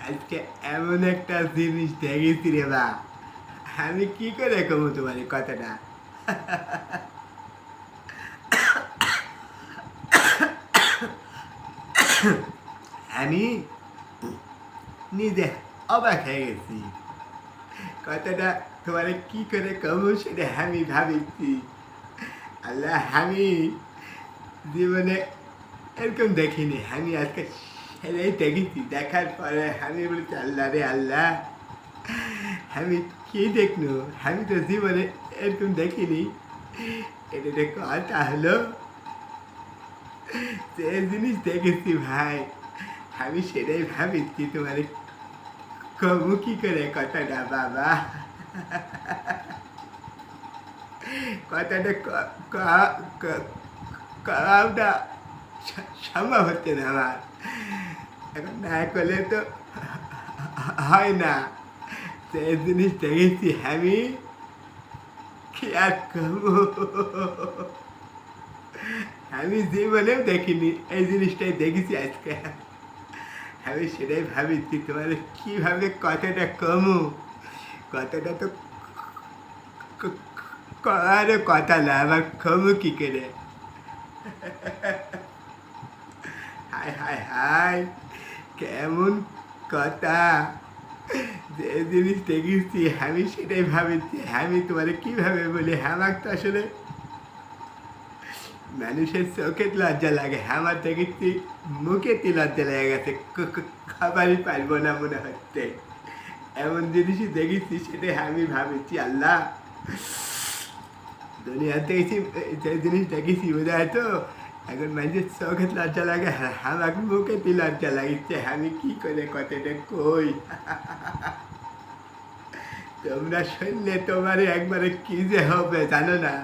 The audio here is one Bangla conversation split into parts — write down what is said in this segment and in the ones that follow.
আজকে এমন একটা জিনিস দেখেছি রে বা আমি কি করে কমু তোমার কথাটা আমি নিজে অবাক হয়ে গেছি কথাটা তোমার কি করে কমু সেটা আমি ভাবিছি আল্লাহ আমি জীবনে এরকম দেখিনি আমি আজকে সেটাই দেখেছি, দেখার পরে আমি বলছি, আল্লাহ রে আল্লাহ আমি কি দেখনু? আমি তো জীবনে এরকম দেখিনি। এটা কথা হলো যে জিনিস দেখেছি ভাই আমি সেটাই ভাবিছি তোমার কমু কি করে কথাটা বাবা কথাটা করাটা সম্ভব হচ্ছে না আমার এখন না করলে তো হয় না সে জিনিস দেখেছি আমি কি আর করব আমি জীবনেও দেখিনি এই জিনিসটাই দেখেছি আজকে আমি সেটাই ভাবিছি তোমার কীভাবে কথাটা কমু? কথাটা তো করার কথা না, আবার কমু কি করে? হায় হায় হায়, কেমন কথা। যে জিনিস দেখেছি, আমি সেটাই ভাবিছি, আমি তোমার কীভাবে বলি? আমার তো আসলে মানুষের চোখে লজ্জা লাগে, আমার দেখেছি মুখেতে লজ্জা লেগে? গেছে খাবারই পারব না মনে হচ্ছে। এমন জিনিসই দেখেছি, সেটাই আমি ভাবেছি, আল্লাহ। দুনিয়াতে দেখেছি যে জিনিস দেখেছি বোঝা তো? এখন মানুষের চোখে লজ্জা লাগে, আমার মুখেতে লজ্জা লাগিচ্ছে আমি কি করে কথাটা কই? তোমরা শুনলে তোমার একবারে কি যে হবে, জানো না?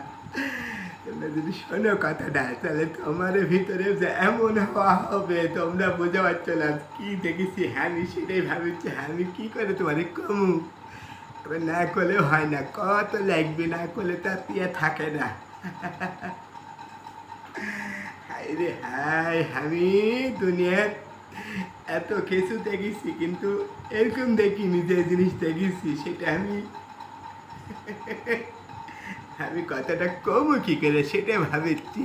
তোমরা যদি শোনো কথাটা তাহলে তোমার ভিতরে যে এমন হওয়া হবে তোমরা বুঝতে পারছ না কি দেখেছি আমি সেটাই ভাবছি আমি কি করে তোমার কমু তবে না করলেও হয় না কত লাগবে না করলে তো আর ইয়ে থাকে না হাই রে হাই আমি দুনিয়ার এত কিছু দেখেছি কিন্তু এরকম দেখিনি যে জিনিস দেখেছি সেটা আমি আমি কথাটা কমু কি করে সেটা ভাবেছি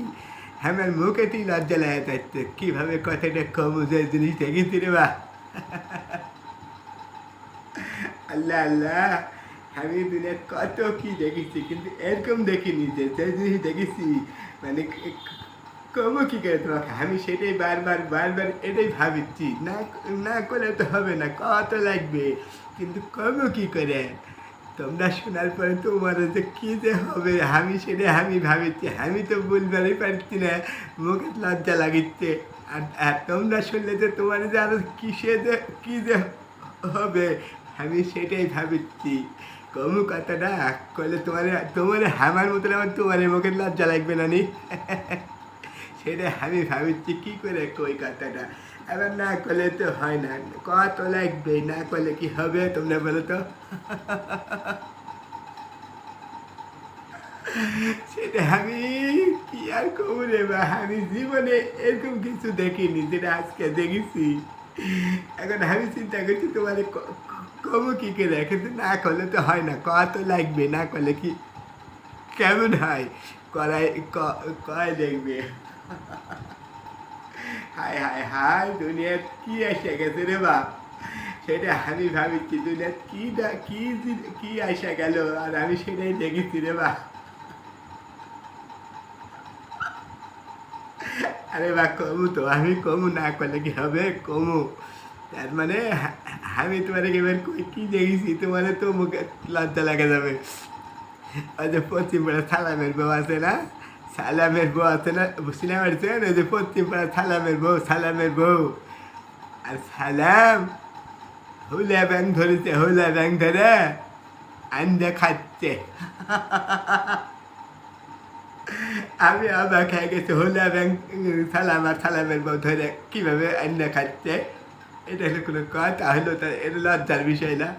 আমার মুখেতেই লজ্জা লাগে যাচ্ছে কীভাবে কথাটা কমু যে জিনিস দেখেছি রে বা আল্লাহ আল্লাহ আমি দুনিয়ার কত কি দেখেছি কিন্তু এরকম দেখিনি যে যে জিনিস দেখেছি মানে কমু কি করে তোমাকে আমি সেটাই বারবার বারবার এটাই ভাবিছি না না করলে তো হবে না কত লাগবে কিন্তু কমু কি করে তোমরা শোনার পরে তোমার যে কী যে হবে আমি সেটা আমি ভাবিছি আমি তো বলবারই পারছি না, মুখে লজ্জা লাগিচ্ছে আর তোমরা শুনলে যে তোমার যে আরও কিসে যে, কী যে হবে আমি সেটাই ভাবিছি কমু কথাটা করলে তোমার তোমার আমার মতন আমার তোমার মুখে লজ্জা লাগবে না নি? সেটা আমি ভাবিছি, কী করে কই কথাটা? এবার না করলে তো হয় না। কত লাগবে? না করলে কি হবে তোমরা বলো তো? সেটা আমি কি আর করব রে বা? আমি জীবনে এরকম কিছু দেখিনি যেটা আজকে দেখেছি। এখন আমি চিন্তা করছি, তোমার কমু কি করে? কিন্তু না করলে তো হয় না। কত লাগবে? না করলে কি? কেমন হয়? করাই কয় দেখবে? হায় হায় হায় দুনিয়ার কি এসে গেছে রে বাপ? সেটা আমি ভাবিছি দুনিয়ার কি দা- কি কি আসা গেল আর আমি সেটাই দেখেছি রে বাপ। আরে বা কমু তো, আমি কমু না করলে কি হবে? কমু। তার মানে আমি তোমার এবার কই কি দেখেছি তোমার তো মুখে লজ্জা লাগা যাবে। ওই যে পশ্চিম পাড়া সালামের বউ আছে না? সালামের বউ আছে না সিনেমা দেখছেন ওই যে পশ্চিম পাড়া সালামের বউ সালামের বউ আর সালাম হুলা ব্যাং ধরেছে হুলা ব্যাং ধরে আন্দা খাচ্ছে আমি আবার খেয়ে গেছি হুলা ব্যাং সালাম আর সালামের বউ ধরে কীভাবে আন্দা খাচ্ছে এটা হলো কোনো কথা হলো তার এটা লজ্জার বিষয় না